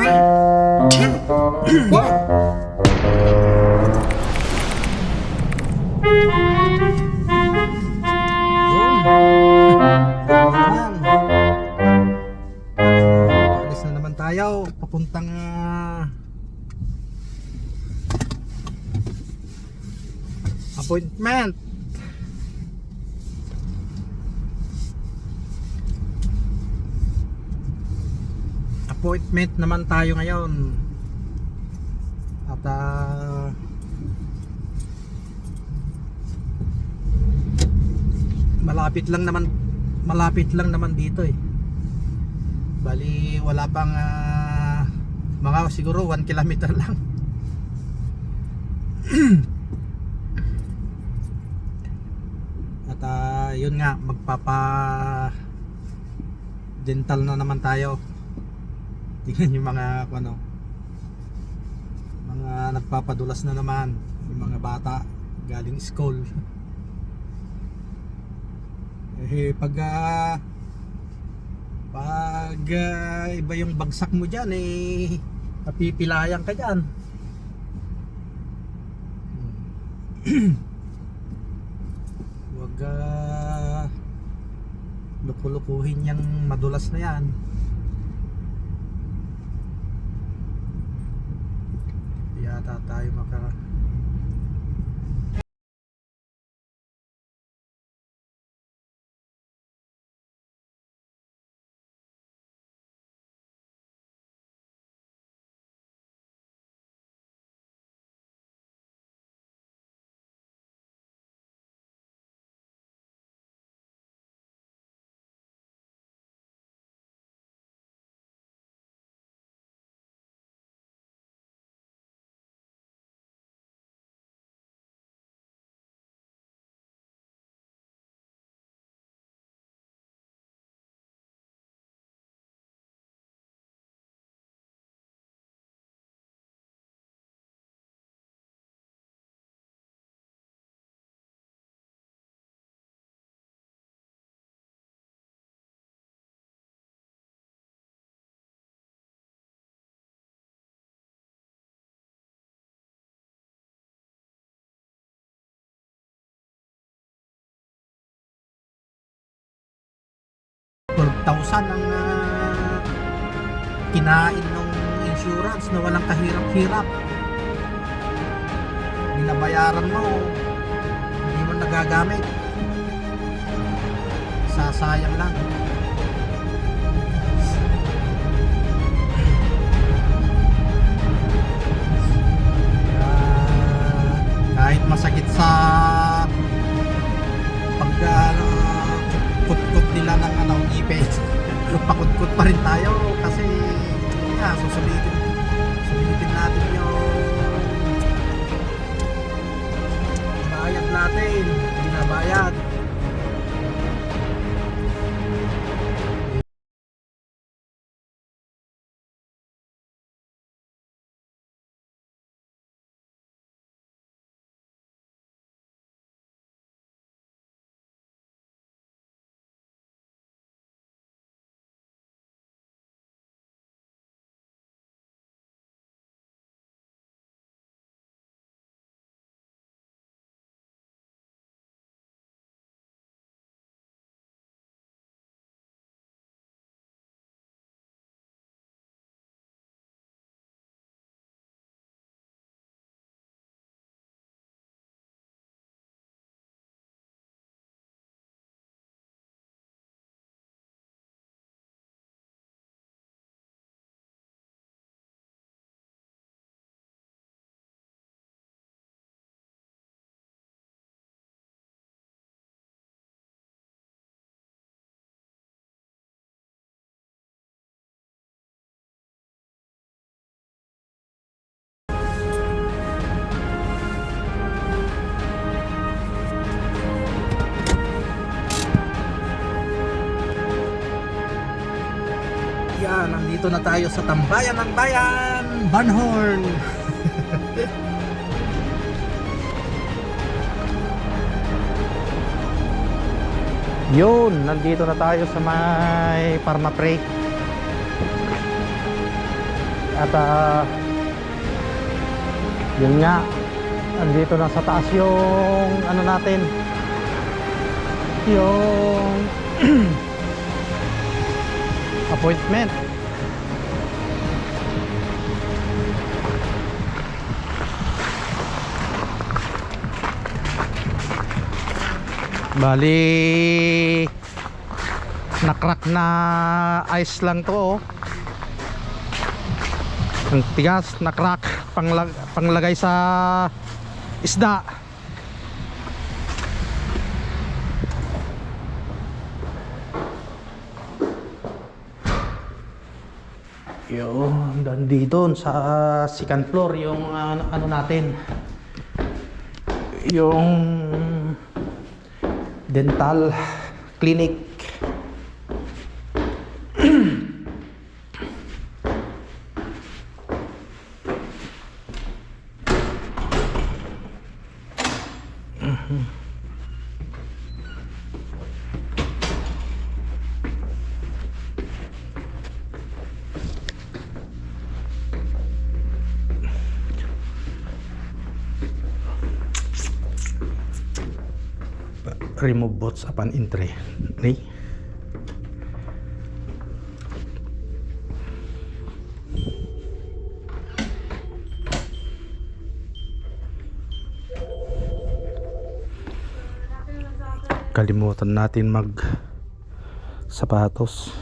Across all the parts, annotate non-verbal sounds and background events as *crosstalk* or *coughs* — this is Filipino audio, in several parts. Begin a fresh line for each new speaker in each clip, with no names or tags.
Three, two, *clears throat* one.
Alis na naman tayo. Papuntang ah, appointment. Appointment naman tayo ngayon. At ah, malapit lang naman malapit lang naman dito eh. Bali wala pang ah, mga siguro 1 kilometer lang. *clears throat* At ah, yun nga magpapa dental na naman tayo tingnan yung mga ano mga nagpapadulas na naman yung mga bata galing school. *laughs* Eh pag ah, pag ah, iba yung bagsak mo diyan eh napipilayan ka diyan *clears throat* wag ah, lukulukuhin yung madulas na yan yata tayo maka ang ah, kinain ng insurance na walang kahirap-hirap. Binabayaran mo hindi mo nagagamit. Sasayang lang nandito na tayo sa tambayan ng bayan, Banhorn. *laughs* Yun, nandito na tayo sa may Parma Pre. At ah, yun nga, andito na sa taas yung ano natin, yung *clears throat* appointment. Bali nakrak na ice lang to oh. Ang tigas, nakrak panglag panglagay sa isda. Yung dito sa second floor yung ano, ano natin yung dental clinic remove bots upon entry okay? kalimutan natin mag sapatos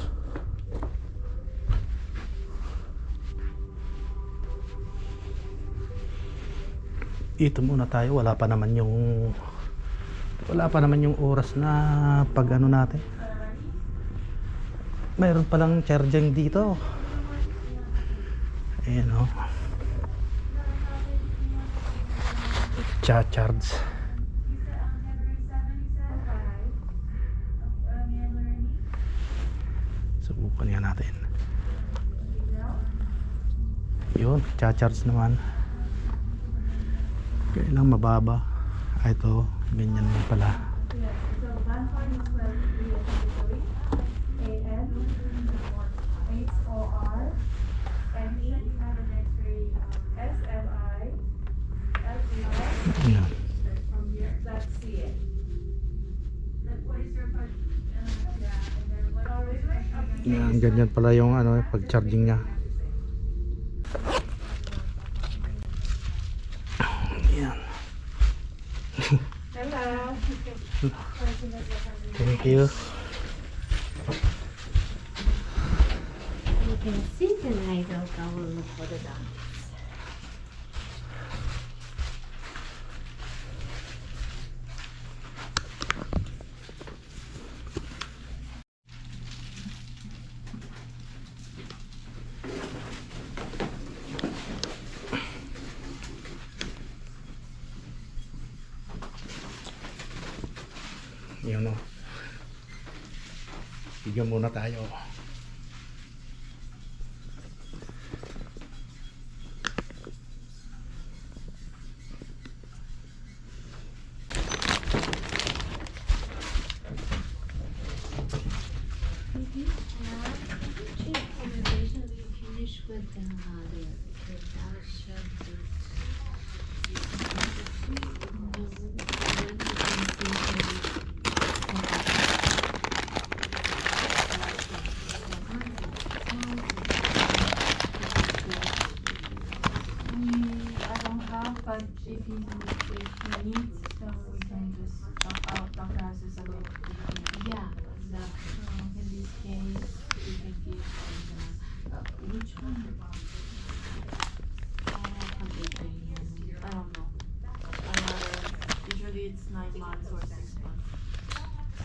ito muna tayo wala pa naman yung wala pa naman yung oras na pag ano natin. Mayroon palang charging dito. Ayan o cha-charge. Subukan nga natin. Yun cha-charge naman. Kailang mababa. Ah, ito ganyan lang pala Ayan. Yan, ganyan pala yung ano, pag-charging niya. Yan. Thank you.
You can sit and I will go and
Bigyan muna tayo.
But if he, if he needs, so we can just talk out, Dr. House is a little.
Yeah, exactly.
In this case, we can give, uh, uh, which one? I don't know. Usually it's nine months or six months.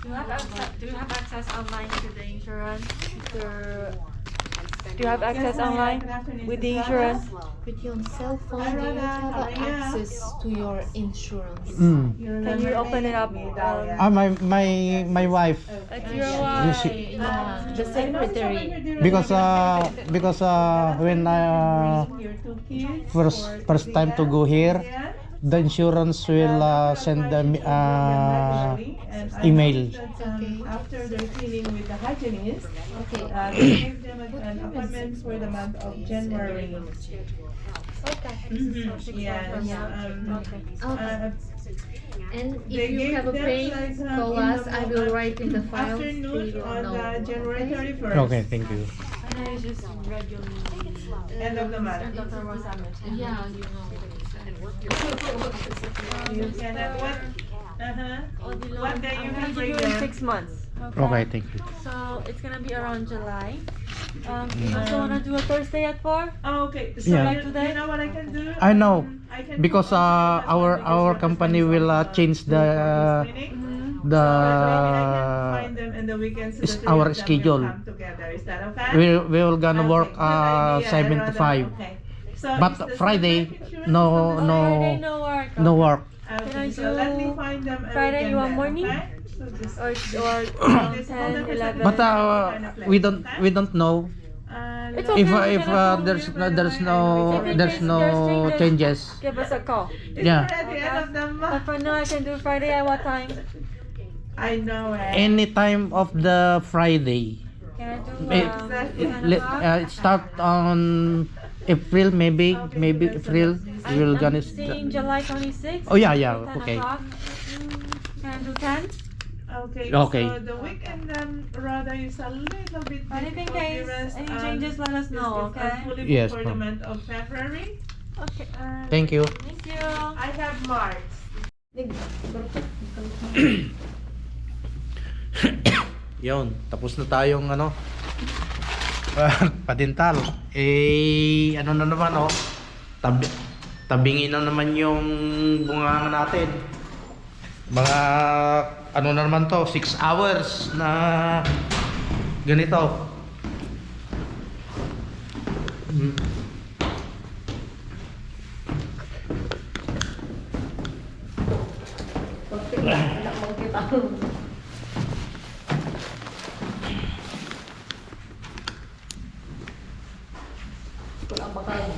Do you have access, do you have access online to the insurance? Do you have access online with the insurance?
With your cell phone, do you have access to your insurance?
Mm.
Can you open it up? Um,
Ah, my, my, my wife.
At your
You see-
Yeah, the secretary.
Because uh, because uh, when I uh, first first time to go here, the insurance will uh, send them uh, email.
Okay.
After they're cleaning with the hygienist,
Okay.
uh, they give them an an appointment for the month of January.
Okay.
Mhm, Yes. um,
Okay.
uh,
And
They
if you
gave
have a
them
pain,
like, um,
call
in
us.
the
I will
mo-
write in the file. so
Afternoon
you
on
know.
the January
Okay?
thirty-first.
Okay, thank you.
And then it's just regularly.
End of the month.
Dr. Rosa.
Yeah, you know.
You can have what? Uh-huh. What day you
I'm gonna
bring
give you in
them?
six months.
Okay, thank you.
So it's gonna be around July. Um,
Mm.
you also wanna do a Thursday at four?
Oh, okay. So
Yeah.
you, you know what I can do?
I know,
Um, I can
Because
do
uh,
also that
our
because
our
your
company will uh, change the
clinic.
the
So maybe I can find them in the weekends so
is
the three
our
of them will
schedule.
come together. Is that okay?
we we will gonna
Okay,
work uh seven to five.
Okay. So
But Friday, no,
on
no.
Friday, no work.
No work.
Okay,
Can I
so let me find them
Friday, you
weekend
want morning?
okay? So just
Or or um, 10, 11.
But uh, we don't we don't know
uh,
It's okay,
if uh,
we
if
can
uh,
approve
there's no there's no
and we can-
there's no
There's
changes.
Give us a call.
It's
yeah.
already end of the
But
month.
for now, I can do Friday at what time?
I know it.
Any time of the Friday.
Can I do
Eh,
um,
Exactly.
10
Let,
o'clock?
uh, start on April maybe
Okay,
maybe April we will
I'm
gonna
seeing July 26th.
Oh yeah yeah
10
okay.
o'clock. Mm, Can I do 10?
Okay,
Okay.
so the weekend um, rather is a little bit
But if in case any changes, let us know, okay?
fully
Yes,
for the month of February.
Okay.
Uh,
Thank you.
Thank you.
I have March. *coughs*
Yun, tapos na tayong ano *laughs* padintal. Eh ano na naman oh. Tabi, tabingin na naman yung bunganga natin. Mga ano na naman to, 6 hours na ganito. Mm.
Wala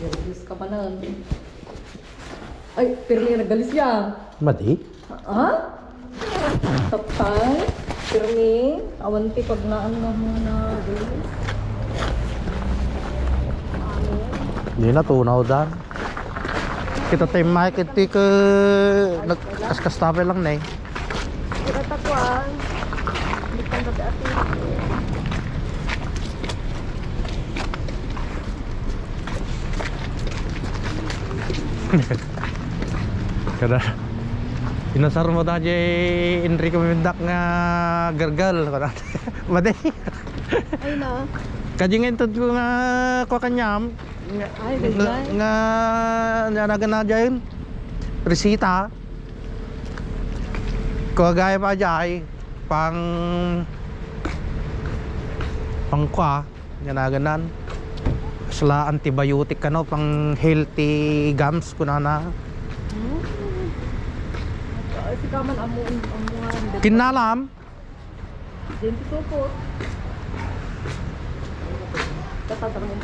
pa ka, pa nun. Ay, pero yung nagalis yan.
Madi?
Ha? Tapay? Pirmi? Awanti pag naan na mo na galis.
Hindi na tunaw dan. Kita tayo makikita ka nagkaskastabe lang na eh.
Pero takwan. Hindi ka na dati. *laughs*
Kada Inasar mo ta jay Enrico Mendak nga gargal kada. *laughs* Madi.
Ay na.
Kajingin tud ko nga ko kanyam
Ay,
nga nga nanaga na dyan resita ko gaya pa jay pang pang kwa nga naganan sila antibiotic ano pang healthy gums ko na na
Ay, si Kaman amo amo
kinalam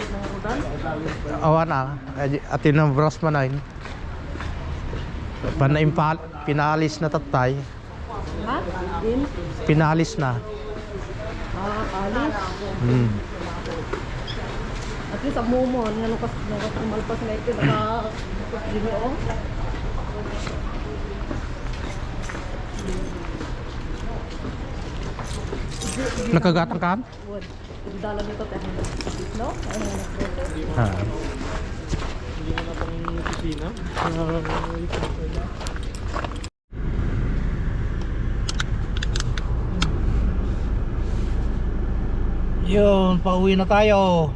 ng rodan.
awan na atin ng bros manayin Panaimpal, pinalis na tatay
Ha?
Pinalis na
Ah, alis.
hmm.
At least amo mo, nga nung kas umalpas na ito, naka... Dini o.
nakagatang kan
Wood. Dala nito tayo. No? Ay, nag
ha. Yun, pauwi na tayo.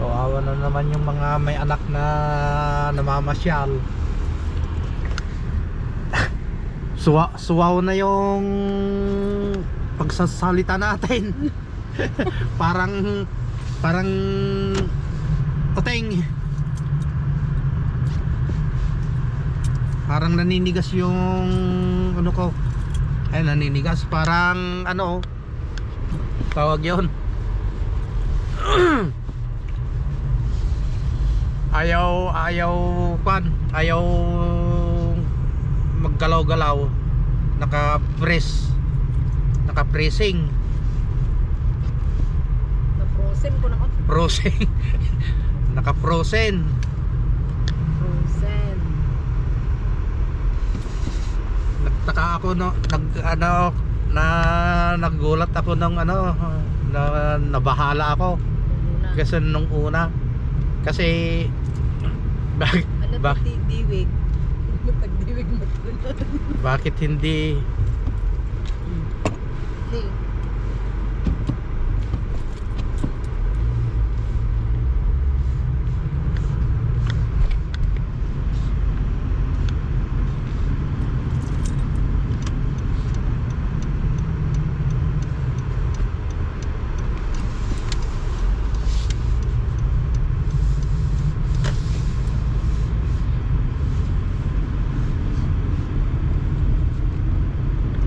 Kawawa na naman yung mga may anak na namamasyal. *laughs* Suwa, suwaw na yung pagsasalita natin. *laughs* parang parang uteng. Parang naninigas yung ano ko. Ay naninigas parang ano tawag 'yon. *clears throat* Ayaw, ayaw, kwan, ayaw maggalaw-galaw. Naka-press. Naka-pressing.
Na-frozen ko naman.
Frozen. *laughs* Naka-frozen.
Frozen.
Nagtaka ako no, nag ano na nagulat ako ng ano na nabahala ako kasi nung una kasi bak,
Ano
bak,
diwig? Pag diwig mo
bakit hindi
Di.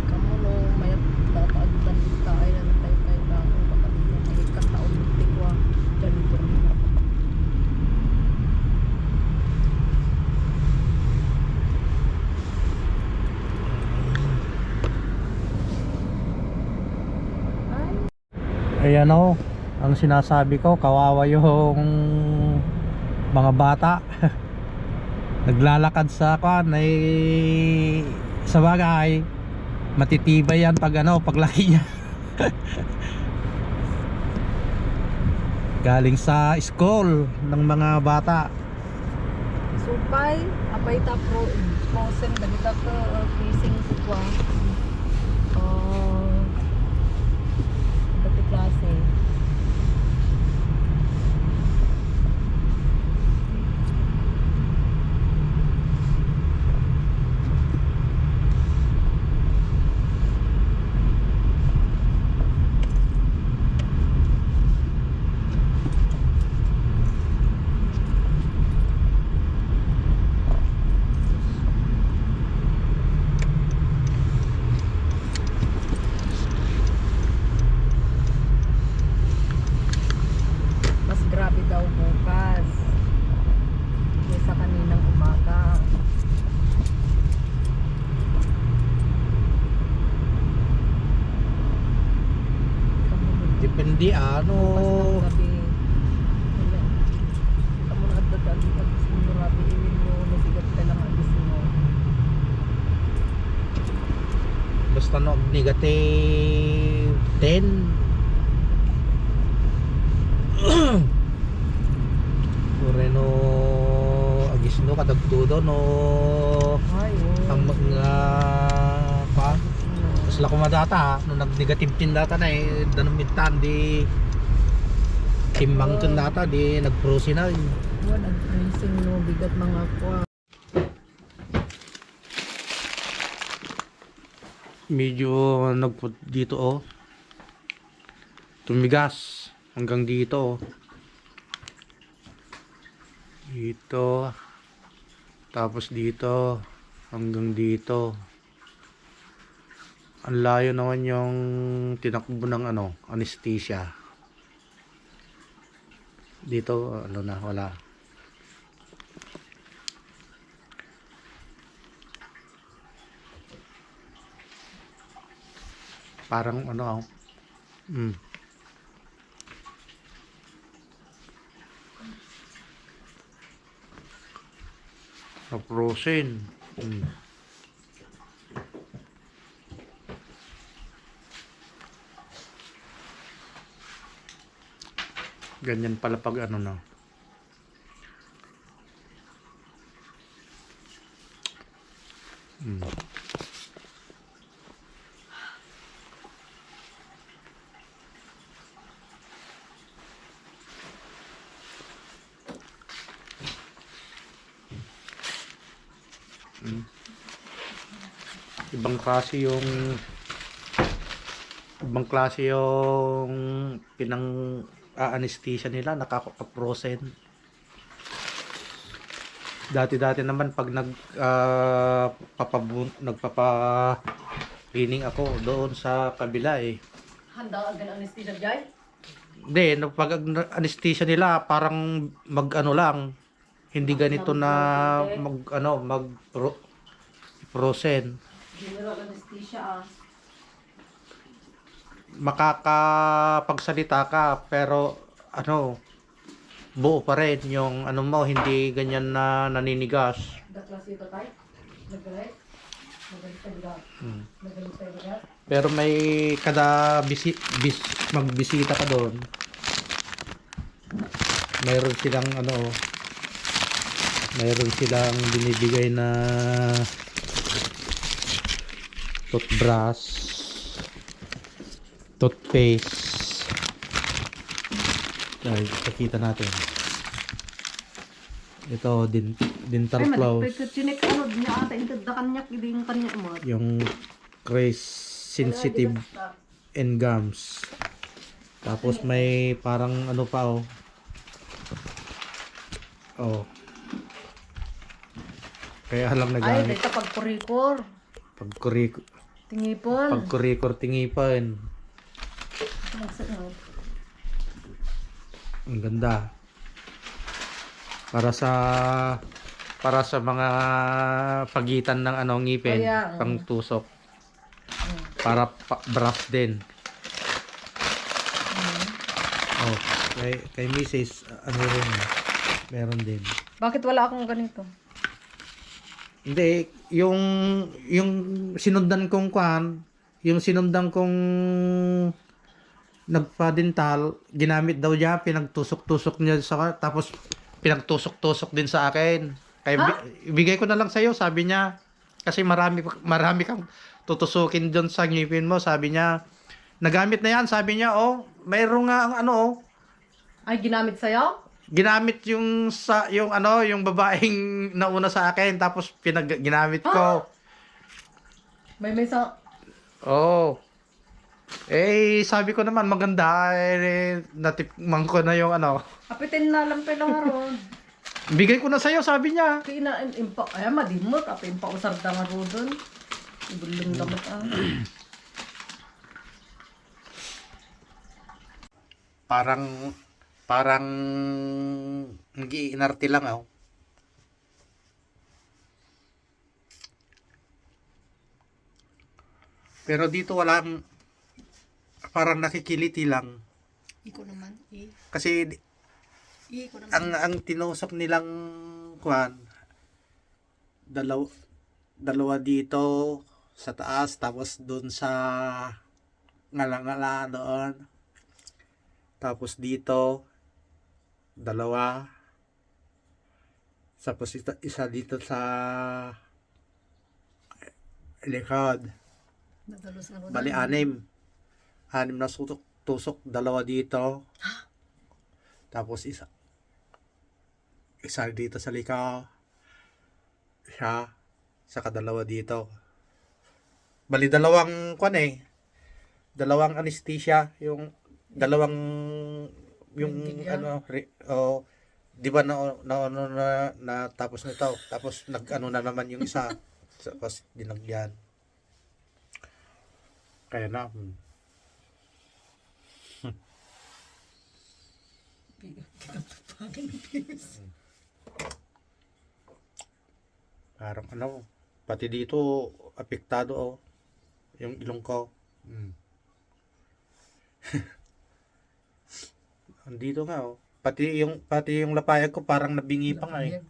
Kamu no, mayat tataagitan kita ay nantay kay lang baka nila may kataon tikwa ganito rin ako.
Ayan o, ang sinasabi ko, kawawa yung mga bata. *laughs* Naglalakad sa kwan ay sa bagay matitibay yan pag ano, paglaki niya. *laughs* Galing sa school ng mga bata.
Supay, apay ta pro frozen ganito ko uh, freezing tikwa. Oh. Dati klase. Mas grabe daw bukas. Kaysa kaninang umaga. Kamu
Depende ano.
Bukas ng gabi. Wala. Kamu na adda dali pag mo rabi iwin mo nabigat ka lang ang gusto mo.
Basta no, negative 10. Kureno agis no kadagtudo no
Ay, oh.
ang mga pa sila kumadata no nag negative 10 data na eh danong mintan di timbang tun data di nagprosi na eh.
Wala nag-freezing no bigat mga kwa.
medyo nagput dito oh tumigas hanggang dito oh dito tapos dito hanggang dito ang layo naman yung tinakbo ng ano anesthesia dito ano na wala parang ano ah mm. na-frozen mm. Ganyan pala pag ano na mm. ibang klase yung ibang klase yung pinang anesthesia nila nakaka-frozen dati-dati naman pag nag ah, papabun, nagpapa cleaning ako doon sa kabila eh
Handa agad anesthesia jay?
hindi no, pag anesthesia nila parang mag ano lang hindi ganito na mag ano mag pro, frozen.
General anesthesia ah.
Makakapagsalita ka pero ano buo pa rin yung ano mo hindi ganyan na naninigas. Hmm. Pero may kada bisi, bis, magbisita ka doon. Mayroon silang ano mayroon silang binibigay na toothbrush toothpaste ay pakita natin ito din dental
Ay,
floss
ano yung
crease sensitive and gums. Tapos may parang ano pa oh. Oh. Kaya lang
Ay,
nagamit
dito pag kurikor.
pag kurik
Tingipon.
pag kurikor tingipan. Ang ganda. Para sa para sa mga pagitan ng ano ngipin,
Kaya,
pang tusok. Para pa, brush din. Oh, kay kay Mrs. ano rin, meron din.
Bakit wala akong ganito?
Hindi, yung yung sinundan kong kwan, yung sinundan kong nagpa-dental, ginamit daw niya, pinagtusok-tusok niya sa tapos pinagtusok-tusok din sa akin. Kaya bi- ibigay ko na lang sa iyo, sabi niya. Kasi marami marami kang tutusukin doon sa ngipin mo, sabi niya. Nagamit na yan, sabi niya, oh, mayroong nga ang ano, oh,
Ay, ginamit sa'yo?
ginamit yung sa yung ano yung babaeng *laughs* nauna sa akin tapos pinag ginamit ko.
May may sa...
Oh. Eh sabi ko naman maganda eh natikman ko na yung ano.
Apitin na lang pa lang aron.
Bigay ko na sa'yo sabi niya.
Kina impa ay madimot apin pa usar da nga rodon. Ibulong damat ah.
Parang parang nag-iinarte lang oh. Pero dito walang parang nakikiliti lang.
Iko naman, eh.
Kasi
Iko naman.
ang ang tinusok nilang kwan dalaw dalawa dito sa taas tapos doon sa ngalangala doon tapos dito dalawa tapos isa, isa dito sa likod bali anim anim na sutok tusok dalawa dito. Tapos isa isa dito sa likaw siya saka dalawa dito. Bali dalawang kwan eh dalawang anesthesia yung dalawang yung
Bigyan.
ano re, oh, di ba na, na, na, na, na tapos nito tapos nag ano na naman yung isa. *laughs* Tapos dinagyan. Kaya na hmm. Parang ano, pati dito apektado oh. Yung ilong ko. Mm. *laughs* Andito nga oh. Pati yung pati yung lapayag ko parang nabingi pa nga eh.